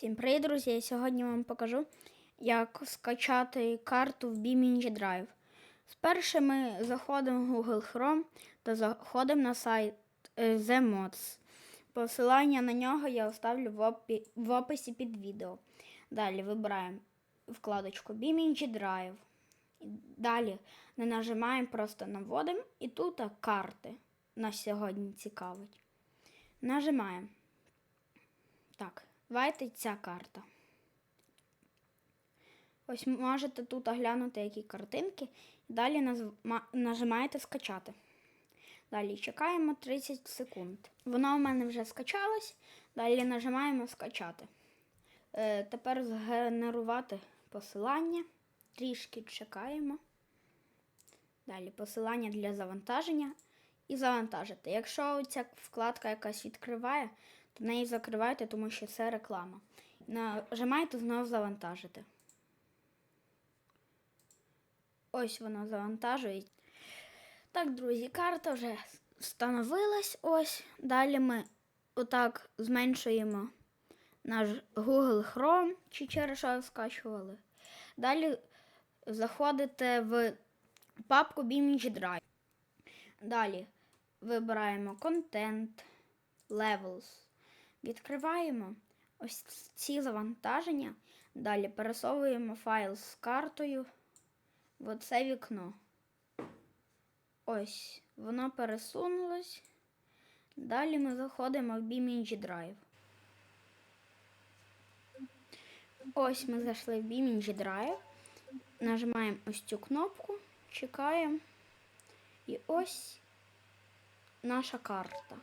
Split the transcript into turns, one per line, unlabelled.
Всім привіт, друзі! Я сьогодні вам покажу, як скачати карту в BMG Drive. Спершу ми заходимо в Google Chrome та заходимо на сайт е, The Mods. Посилання на нього я оставлю в, описі під відео. Далі вибираємо вкладочку BMG Drive. Далі не нажимаємо, просто наводимо і тут карти нас сьогодні цікавить. Нажимаємо. Так, давайте ця карта. Ось можете тут оглянути які картинки. Далі нажимаєте скачати. Далі чекаємо 30 секунд. Воно у мене вже скачалось. Далі нажимаємо скачати. Е, тепер згенерувати посилання. Трішки чекаємо. Далі посилання для завантаження. І завантажити. Якщо ця вкладка якась відкриває, то неї закривайте, тому що це реклама. Нажимайте знову завантажити. Ось воно завантажує. Так, друзі, карта вже встановилась. Ось. Далі ми отак зменшуємо наш Google Chrome, чи через що скачували. Далі заходите в папку BMG Drive. Далі вибираємо контент, Levels. Відкриваємо ось ці завантаження. Далі пересовуємо файл з картою в оце вікно. Ось, воно пересунулось. Далі ми заходимо в BMG Drive. Ось ми зайшли в BMG Drive. Нажимаємо ось цю кнопку, чекаємо. І ось наша карта.